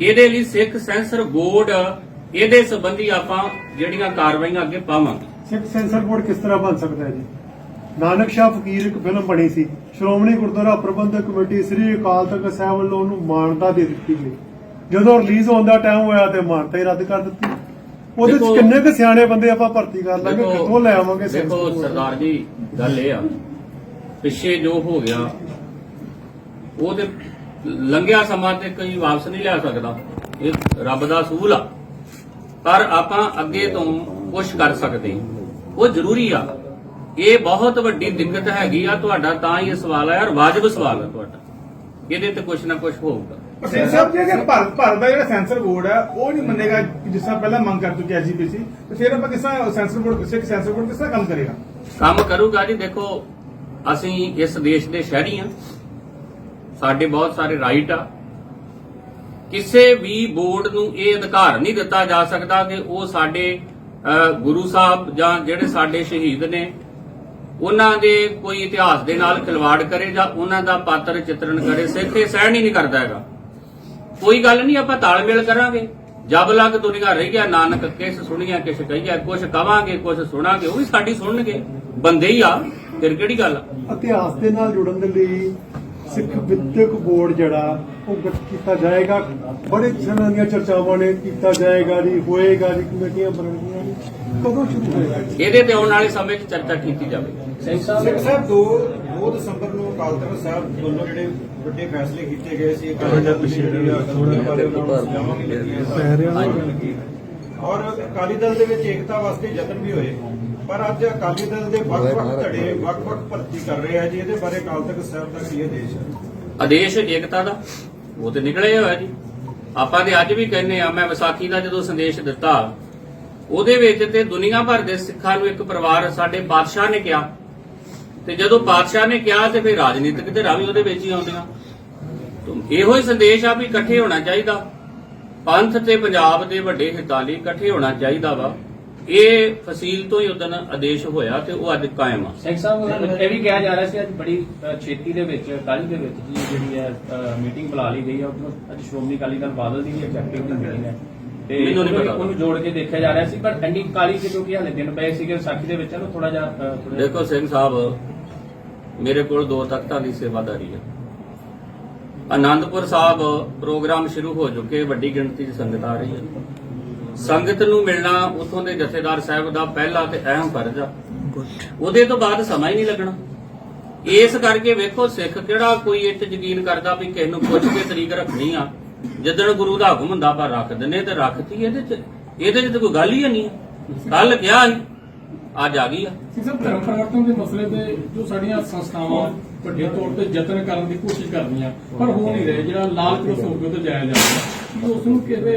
ਇਹਦੇ ਲਈ ਸਿੱਖ ਸੈਂਸਰ ਬੋਰਡ ਇਹਦੇ ਸੰਬੰਧੀ ਆਪਾਂ ਜਿਹੜੀਆਂ ਕਾਰਵਾਈਆਂ ਅੱਗੇ ਪਾਵਾਂਗੇ। ਸਿੱਖ ਸੈਂਸਰ ਬੋਰਡ ਕਿਸ ਤਰ੍ਹਾਂ ਬਣ ਸਕਦਾ ਹੈ ਜੀ? ਨਾਨਕ ਸ਼ਾਹ ਫਕੀਰ ਇੱਕ ਫਿਲਮ ਬਣੀ ਸੀ ਸ਼੍ਰੋਮਣੀ ਗੁਰਦੁਆਰਾ ਪ੍ਰਬੰਧਕ ਕਮੇਟੀ ਸ੍ਰੀ ਅਕਾਲ ਤਖਤ ਸਾਹਿਬ ਵੱਲੋਂ ਉਹਨੂੰ ਮਾਨਤਾ ਦੇ ਦਿੱਤੀ ਗਈ। ਜਦੋਂ ਰਿਲੀਜ਼ ਹੋਣ ਦਾ ਟਾਈਮ ਹੋਇਆ ਤੇ ਮਾਨਤਾ ਹੀ ਰੱਦ ਕਰ ਦਿੱਤੀ। ਉਹਦੇ ਚ ਕਿੰਨੇ ਕੁ ਸਿਆਣੇ ਬੰਦੇ ਆਪਾਂ ਭਰਤੀ ਕਰ ਲਾਂਗੇ ਕਿੱਥੋਂ ਲੈ ਆਵਾਂਗੇ ਦੇਖੋ? ਸਰਦਾਰ ਜੀ ਗੱਲ ਇਹ ਆ। ਪਿੱਛੇ ਜੋ ਹੋ ਗਿਆ ਉਹ ਤੇ ਲੰਘਿਆ ਸਮਾਂ ਤੇ ਕੋਈ ਵਾਪਸ ਨਹੀਂ ਲਿਆ ਸਕਦਾ। ਇਹ ਰੱਬ ਦਾ ਸੂਲ ਆ। ਪਰ ਆਪਾਂ ਅੱਗੇ ਤੋਂ ਕੁਝ ਕਰ ਸਕਦੇ। ਉਹ ਜ਼ਰੂਰੀ ਆ। ਇਹ ਬਹੁਤ ਵੱਡੀ ਦਿੱਕਤ ਹੈਗੀ ਆ ਤੁਹਾਡਾ ਤਾਂ ਹੀ ਇਹ ਸਵਾਲ ਆ ਯਾਰ ਵਾਜਬ ਸਵਾਲ ਆ ਤੁਹਾਡਾ। ਇਹਦੇ ਤੇ ਕੁਝ ਨਾ ਕੁਝ ਹੋਊਗਾ। ਸਿੰਘ ਸਾਹਿਬ ਜੀ ਅਗਰ ਭਾਰਤ ਭਾਰਤ ਦਾ ਜਿਹੜਾ ਸੈਂਸਰ ਬੋਰਡ ਹੈ ਉਹ ਨਹੀਂ ਮੰਨੇਗਾ ਜਿਸ ਤਰ੍ਹਾਂ ਪਹਿਲਾਂ ਮੰਗ ਕਰ ਚੁੱਕੀ ਐਸਜੀਪੀਸੀ। ਤੇ ਫਿਰ ਆਪਾਂ ਕਿਸ ਤਰ੍ਹਾਂ censor board Sikh censor board ਕਿਸ ਤਰ੍ਹਾਂ ਕੰਮ ਕਰੇਗਾ? ਕੰਮ ਕਰੂਗਾ ਜੀ ਦੇਖੋ ਅਸੀਂ ਇਸ ਦੇਸ਼ ਦੇ ਸ਼ਹਿਰੀ ਹਾਂ। ਸਾਡੇ ਬਹੁਤ ਸਾਰੇ ਰਾਈਟ ਆ। ਕਿਸੇ ਵੀ ਬੋਰਡ ਨੂੰ ਇਹ ਅਧਿਕਾਰ ਨਹੀਂ ਦਿੱਤਾ ਜਾ ਸਕਦਾ ਕਿ ਉਹ ਸਾਡੇ ਗੁਰੂ ਸਾਹਿਬ ਜਾਂ ਜਿਹੜੇ ਸਾਡੇ ਸ਼ਹੀਦ ਨੇ, ਉਹਨਾਂ ਦੇ ਕੋਈ ਇਤਿਹਾਸ ਦੇ ਨਾਲ ਖਿਲਵਾੜ ਕਰੇ ਜਾਂ ਉਹਨਾਂ ਦਾ ਪਾਤਰ ਚਿੱਤਰਣ ਕਰੇ। ਸਿੱਖ ਇਹ ਸਹਿਣ ਹੀ ਨਹੀਂ ਕਰਦਾ ਹੈਗਾ। ਕੋਈ ਗੱਲ ਨਹੀਂ, ਆਪਾਂ ਤਾਲਮੇਲ ਕਰਾਂਗੇ। ਜਬ ਲੱਗ ਦੁਨੀਆ ਰਹੀ ਗਿਆ, ਨਾਨਕ ਕਿਸ ਸੁਣੀਆਂ, ਕਿਸ ਕਹੀਆ, ਕੁਛ ਕਵਾਂਗੇ, ਕੁਛ ਸੁਣਾਂਗੇ, ਉਹ ਵੀ ਸਾਡੀ ਸੁਣਨਗੇ। ਬੰਦੇ ਹੀ ਆ, ਫਿਰ ਕਿਹੜੀ ਗੱਲ ਆ? ਇਤਿਹਾਸ ਦੇ ਨਾਲ ਜੁੜਨ ਦੇ ਲਈ ਸਿੱਖ ਵਿਦਿਅਕ ਬੋਰਡ ਜਿਹੜਾ ਉਹ ਗਠਿਤ ਕੀਤਾ ਜਾਏਗਾ ਬੜੇ ਤਰ੍ਹਾਂ ਦੀਆਂ ਚਰਚਾਵਾਂ ਨੇ ਕੀਤਾ ਜਾਏਗਾ ਜੀ ਹੋਏਗਾ ਜੀ ਕਮੇਟੀਆਂ ਬਣਨਗੀਆਂ ਕਦੋਂ ਸ਼ੁਰੂ ਹੋਏਗਾ? ਇਹਦੇ ਤੇ ਆਉਣ ਵਾਲੇ ਸਮੇਂ 'ਚ ਚਰਚਾ ਕੀਤੀ ਜਾਵੇ ਸਿੰਘ ਸਾਹਿਬ 2 2 ਦਸੰਬਰ ਨੂੰ ਅਕਾਲ ਤਖਤ ਸਾਹਿਬ ਵੱਲੋਂ ਜਿਹੜੇ ਵੱਡੇ ਫੈਸਲੇ ਕੀਤੇ ਗਏ ਸੀ ਅਕਾਲੀ ਵੀ ਲੱਗੀਆਂ ਔਰ ਅਕਾਲੀ ਦਲ ਦੇ ਵਿੱਚ ਏਕਤਾ ਵਾਸਤੇ ਯਤਨ ਵੀ ਹੋਏ ਪਰ ਅੱਜ ਅਕਾਲੀ ਦਲ ਦੇ ਵੱਖ-ਵੱਖ ਧੜੇ ਵੱਖ-ਵੱਖ ਭਰਤੀ ਕਰ ਰਹੇ ਆ ਜੀ। ਇਹਦੇ ਬਾਰੇ ਅਕਾਲ ਤਖਤ ਸਾਹਿਬ ਦਾ ਕੀ ਆਦੇਸ਼ ਹੈ? ਆਦੇਸ਼ ਏਕਤਾ ਦਾ। ਉਹ ਤੇ ਨਿਕਲੇ ਹੋਇਆ ਜੀ। ਆਪਾਂ ਤੇ ਅੱਜ ਵੀ ਕਹਿੰਦੇ ਆ ਮੈਂ ਵਿਸਾਖੀ ਦਾ ਜਦੋਂ ਸੰਦੇਸ਼ ਦਿੱਤਾ ਉਹਦੇ ਵਿੱਚ ਤੇ ਦੁਨੀਆ ਭਰ ਦੇ ਸਿੱਖਾਂ ਨੂੰ ਇੱਕ ਪਰਿਵਾਰ ਸਾਡੇ ਬਾਦਸ਼ਾਹ ਨੇ ਕਿਹਾ। ਤੇ ਜਦੋਂ ਬਾਦਸ਼ਾਹ ਨੇ ਕਿਹਾ ਤੇ ਫਿਰ ਰਾਜਨੀਤਿਕ ਧਿਰਾਂ ਵੀ ਉਹਦੇ ਵਿੱਚ ਹੀ ਆਉਂਦੀਆਂ। ਤੋਂ ਇਹੋ ਹੀ ਸੰਦੇਸ਼ ਆ ਵੀ ਇਕੱਠੇ ਹੋਣਾ ਚਾਹੀਦਾ। ਪੰਥ ਤੇ ਪੰਜਾਬ ਦੇ ਵੱਡੇ ਹਿੱਤਾਂ ਲਈ ਇਕੱਠੇ ਹੋਣਾ ਚਾਹੀਦਾ ਵਾ। ਇਹ ਫਸੀਲ ਤੋਂ ਹੀ ਉਦੋਂ ਆਦੇਸ਼ ਹੋਇਆ ਤੇ ਉਹ ਅੱਜ ਕਾਇਮ ਆ। ਸਿੰਘ ਸਾਹਿਬ ਇਹ ਵੀ ਕਿਹਾ ਜਾ ਰਿਹਾ ਸੀ ਅੱਜ ਬੜੀ ਛੇਤੀ ਦੇ ਵਿੱਚ ਕੱਲ੍ਹ ਦੇ ਵਿੱਚ ਜੀ ਜਿਹੜੀ ਹੈ ਮੀਟਿੰਗ ਬੁਲਾ ਲਈ ਗਈ ਹੈ ਅੱਜ ਸ਼੍ਰੋਮਣੀ ਅਕਾਲੀ ਦਲ ਬਾਦਲ ਦੀ ਵੀ ਐਗਜ਼ੈਕਟਿਵ ਦੀ ਮੀਟਿੰਗ ਹੈ। ਤੇ ਮੈਨੂੰ ਨਹੀਂ ਪਤਾ। ਉਹਨੂੰ ਜੋੜ ਕੇ ਦੇਖਿਆ ਜਾ ਰਿਹਾ ਸੀ ਪਰ ਐਂਡੀ ਕਾਲੀ ਸੀ ਕਿਉਂਕਿ ਹਾਲੇ ਦਿਨ ਪਏ ਸੀਗੇ ਵਿਸਾਖੀ ਦੇ ਵਿੱਚ ਉਹਨੂੰ ਥੋੜਾ ਜਿਹਾ- ਦੇਖੋ ਸਿੰਘ ਸਾਹਿਬ ਮੇਰੇ ਕੋਲ ਦੋ ਤਖਤਾਂ ਦੀ ਸੇਵਾਦਾਰੀ ਹੈ। ਆਨੰਦਪੁਰ ਸਾਹਿਬ ਪ੍ਰੋਗਰਾਮ ਸ਼ੁਰੂ ਹੋ ਚੁੱਕੇ ਵੱਡੀ ਗਿਣਤੀ 'ਚ ਸੰਗਤ ਆ ਰਹੀ ਹੈ। ਸੰਗਤ ਨੂੰ ਮਿਲਣਾ ਉਥੋਂ ਦੇ ਜਥੇਦਾਰ ਸਾਹਿਬ ਦਾ ਪਹਿਲਾ ਤੇ ਅਹਿਮ ਫਰਜ਼ ਆ। ਉਹਦੇ ਤੋਂ ਬਾਅਦ ਸਮਾਂ ਹੀ ਨਹੀਂ ਲੱਗਣਾ। ਇਸ ਕਰਕੇ ਵੇਖੋ ਸਿੱਖ ਕਿਹੜਾ ਕੋਈ 'ਚ ਯਕੀਨ ਕਰਦਾ ਵੀ ਕਿਸੇ ਨੂੰ ਪੁੱਛ ਕੇ ਤਰੀਕ ਰੱਖਣੀ ਆ। ਜਿੱਦਣ ਗੁਰੂ ਦਾ ਹੁਕਮ ਹੁੰਦਾ ਪਰ ਰੱਖ ਦਿੰਨੇ ਤੇ ਰੱਖਤੀ ਇਹਦੇ 'ਚ। ਇਹਦੇ 'ਚ ਤਾਂ ਕੋਈ ਗੱਲ ਹੀ ਨਹੀਂ। ਕੱਲ ਕਿਹਾ ਸੀ ਅੱਜ ਆ ਗਈ ਆ। ਸਿਰਫ ਧਰਮ ਪਰਿਵਰਤਨ ਦੇ ਮਸਲੇ ਤੇ ਜੋ ਸਾਡੀਆਂ ਸੰਸਥਾਵਾਂ ਵੱਡੇ ਤੌਰ ਤੇ ਯਤਨ ਕਰਨ ਦੀ ਕੋਸ਼ਿਸ਼ ਕਰਦੀਆਂ ਪਰ ਹੋ ਨਹੀਂ ਰਹੇ। ਜਿਹੜਾ ਲਾਲ ਕ੍ਰੋਸ ਹੋ ਕੇ ਤੇ ਜਾਇਆ ਜਾਂਦਾ ਕਿ ਉਸ ਨੂੰ ਕਿਤੇ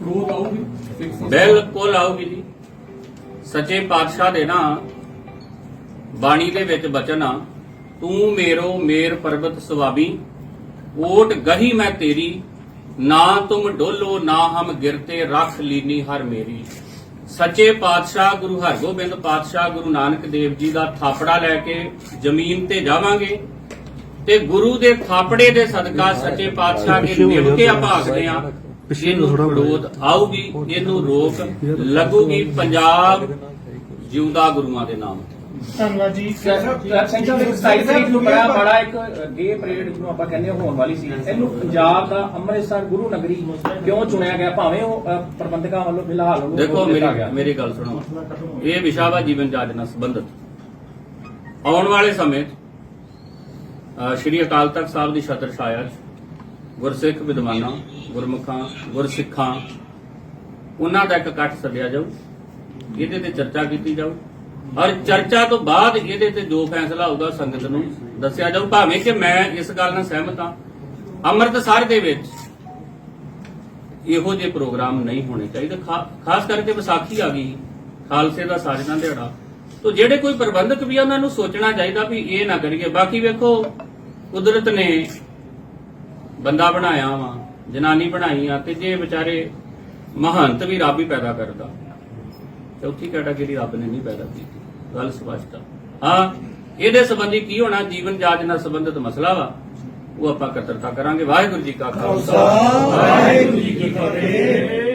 ਵਿਰੋਧ ਆਊਗੀ? ਬਿਲਕੁਲ ਆਊਗੀ ਜੀ। ਸੱਚੇ ਪਾਤਸ਼ਾਹ ਦੇ ਨਾ, ਬਾਣੀ ਦੇ ਵਿੱਚ ਬਚਨ ਆ, ਤੂੰ ਮੇਰੋ ਮੇਰ ਪਰਬਤ ਸੁਆਬੀ, ਓਟ ਗਹੀ ਮੈਂ ਤੇਰੀ, ਨਾ ਤੁਮ ਡੋਲੋ, ਨਾ ਹਮ ਗਿਰਤੇ, ਰੱਖ ਲੀਨੀ ਹਰ ਮੇਰੀ। ਸੱਚੇ ਪਾਤਸ਼ਾਹ ਗੁਰੂ ਹਰਗੋਬਿੰਦ ਪਾਤਸ਼ਾਹ ਗੁਰੂ ਨਾਨਕ ਦੇਵ ਜੀ ਦਾ ਥਾਪੜਾ ਲੈ ਕੇ ਜ਼ਮੀਨ ਤੇ ਜਾਵਾਂਗੇ ਤੇ ਗੁਰੂ ਦੇ ਥਾਪੜੇ ਦੇ ਸਦਕਾ ਸੱਚੇ ਪਾਤਸ਼ਾਹ ਦੇ ਨਿਭ ਕੇ ਆਪਾਂ ਆਖਦੇ ਆ ਇਹਨੂੰ ਵਿਰੋਧ ਆਊਗੀ ਇਹਨੂੰ ਰੋਕ ਲੱਗੂਗੀ ਪੰਜਾਬ ਜਿਉਂਦਾ ਗੁਰੂਆਂ ਦੇ ਨਾਮ ਤੇ। ਧੰਨਵਾਦ ਜੀ। ਸਾਹਿਬ ਇੱਕ 27 ਤਰੀਕ ਨੂੰ ਬੜਾ ਬੜਾ ਇੱਕ ਗੇ ਪਰੇਡ ਜਿਹਨੂੰ ਆਪਾਂ ਕਹਿੰਦੇ ਹੋਣ ਵਾਲੀ ਸੀ। ਇਹਨੂੰ ਪੰਜਾਬ ਦਾ ਅੰਮ੍ਰਿਤਸਰ ਗੁਰੂ ਨਗਰੀ ਕਿਉਂ ਚੁਣਿਆ ਗਿਆ? ਭਾਵੇਂ ਉਹ ਪ੍ਰਬੰਧਕਾਂ ਵੱਲੋਂ ਫਿਲਹਾਲ ਉਹਨੂੰ ਦੇਖੋ ਮੇਰੀ। ਮੇਰੀ ਗੱਲ ਸੁਣੋ। ਇਹ ਵਿਸ਼ਾ ਵਾ ਜੀਵਨ ਜਾਜ ਨਾਲ ਸੰਬੰਧਿਤ। ਆਉਣ ਵਾਲੇ ਸਮੇਂ ਸ਼੍ਰੀ ਅਕਾਲ ਤਖਤ ਸਾਹਿਬ ਦੀ ਛਤਰ ਛਾਇਆ ਗੁਰਸਿੱਖ ਵਿਦਵਾਨਾਂ ਗੁਰਮੁਖਾਂ ਗੁਰਸਿੱਖਾਂ ਉਹਨਾਂ ਦਾ ਇੱਕ ਇਕੱਠ ਸੱਦਿਆ ਜਾਊ। ਇਹਦੇ ਤੇ ਚਰਚਾ ਕੀਤੀ ਜਾਊ। ਔਰ ਚਰਚਾ ਤੋਂ ਬਾਅਦ ਇਹਦੇ ਤੇ ਜੋ ਫੈਸਲਾ ਹੋਊਗਾ ਸੰਗਤ ਨੂੰ ਦੱਸਿਆ ਜਾਊ। ਭਾਵੇਂ ਕਿ ਮੈਂ ਇਸ ਗੱਲ ਨਾਲ ਸਹਿਮਤ ਹਾਂ, ਅੰਮ੍ਰਿਤਸਰ ਦੇ ਵਿੱਚ ਇਹੋ ਜਿਹੇ ਪ੍ਰੋਗਰਾਮ ਨਹੀਂ ਹੋਣੇ ਚਾਹੀਦੇ। ਖਾਸ ਕਰਕੇ ਵਿਸਾਖੀ ਆ ਗਈ, ਖਾਲਸੇ ਦਾ ਸਾਜਨਾ ਦਿਹਾੜਾ। ਤੋਂ ਜਿਹੜੇ ਕੋਈ ਪ੍ਰਬੰਧਕ ਵੀ ਉਹਨਾਂ ਨੂੰ ਸੋਚਣਾ ਚਾਹੀਦਾ ਵੀ ਇਹ ਨਾ ਕਰੀਏ। ਬਾਕੀ ਵੇਖੋ, ਕੁਦਰਤ ਨੇ ਬੰਦਾ ਬਣਾਇਆ ਵਾ, ਜਨਾਨੀ ਬਣਾਈ ਆ ਤੇ ਜੇ ਵਿਚਾਰੇ ਮਹੰਤ ਵੀ ਰੱਬ ਹੀ ਪੈਦਾ ਕਰਦਾ। ਚੌਥੀ ਕੈਟਾਗਰੀ ਰੱਬ ਨੇ ਨਹੀਂ ਪੈਦਾ ਕੀਤੀ। ਗੱਲ ਸਪਸ਼ਟ ਆ। ਹਾਂ, ਇਹਦੇ ਸੰਬੰਧੀ ਕੀ ਹੋਣਾ? ਜੀਵਨ ਜਾਚ ਨਾਲ ਸੰਬੰਧਿਤ ਮਸਲਾ ਵਾ। ਉਹ ਆਪਾਂ ਕਤਰਤਾ ਕਰਾਂਗੇ। ਵਾਹਿਗੁਰੂ ਜੀ ਕਾ ਖਾਲਸਾ। ਵਾਹਿਗੁਰੂ ਜੀ ਕੀ ਫਤਿਹ।